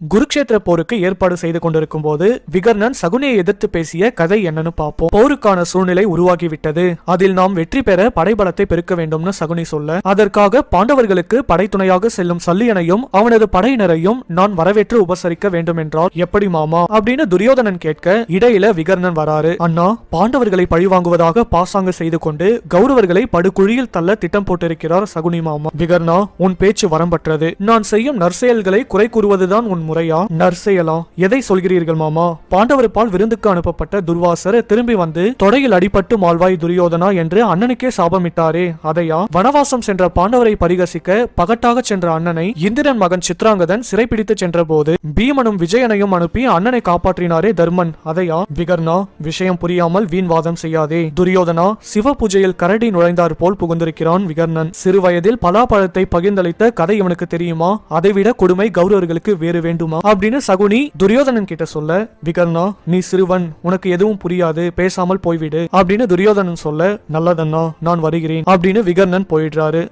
குருக்ஷேத்திர போருக்கு ஏற்பாடு செய்து கொண்டிருக்கும் போது விகர்ணன் சகுனியை எதிர்த்து பேசிய கதை என்னன்னு பார்ப்போம். போருக்கான சூழ்நிலை உருவாகிவிட்டது. அதில் நாம் வெற்றி பெற படைபலத்தை பெருக்க வேண்டும்னு சகுனி சொல்ல அதற்காக பாண்டவர்களுக்கு படைத்துணையாக செல்லும் சல்லியனையும் அவனது படையினரையும் நான் வரவேற்று உபசரிக்க வேண்டும் என்றார் எப்படி மாமா? அப்படின்னு துரியோதனன் கேட்க இடையில விகர்ணன் வராரு. அண்ணா பாண்டவர்களை பழிவாங்குவதாக பாசாங்கு செய்து கொண்டு கௌரவர்களை படுகுழியில் தள்ள திட்டம் போட்டிருக்கிறார் சகுனி மாமா. விகர்ணா உன் பேச்சு வரம்பற்றது நான் செய்யும் நற்செயல்களை குறை கூறுவதுதான் உன் முறையா? நற்செயலா? எதை சொல்கிறீர்கள் மாமா? பாண்டவருப்பால் விருந்துக்கு அனுப்பப்பட்ட துர்வாசர் திரும்பி வந்து தொடையில் அடிபட்டு மால்வாய் துரியோதனா என்று அண்ணனுக்கே சாபமிட்டாரே அதையா? வனவாசம் சென்ற பாண்டவரை பரிகசிக்க பகட்டாக சென்ற அண்ணனை இந்திரன் மகன் சித்ராங்கதன் சிறைப்பிடித்து சென்ற போது பீமனும் விஜயனையும் அனுப்பி அண்ணனை காப்பாற்றினாரே தர்மன் அதையா? விகர்ணா விஷயம் புரியாமல் வீண் வாதம் செய்யாதே. துரியோதனா சிவ பூஜையில் கரடி நுழைந்தார் போல் புகுந்திருக்கிறான் விகர்ணன். சிறு வயதில் பலாப்பழத்தை பகிர்ந்தளித்த கதை இவனுக்கு தெரியுமா? அதைவிட கொடுமை கௌரவர்களுக்கு வேறு வேண்டும்? வேண்டுமா? அப்படின்னு சகுனி துரியோதனன் கிட்ட சொல்ல விகர்ணா நீ சிறுவன் உனக்கு எதுவும் புரியாது பேசாமல் போய்விடு. அப்படின்னு துரியோதனன் சொல்ல நல்லதண்ணா நான் வருகிறேன் அப்படின்னு விகர்ணன் போயிடுறாரு.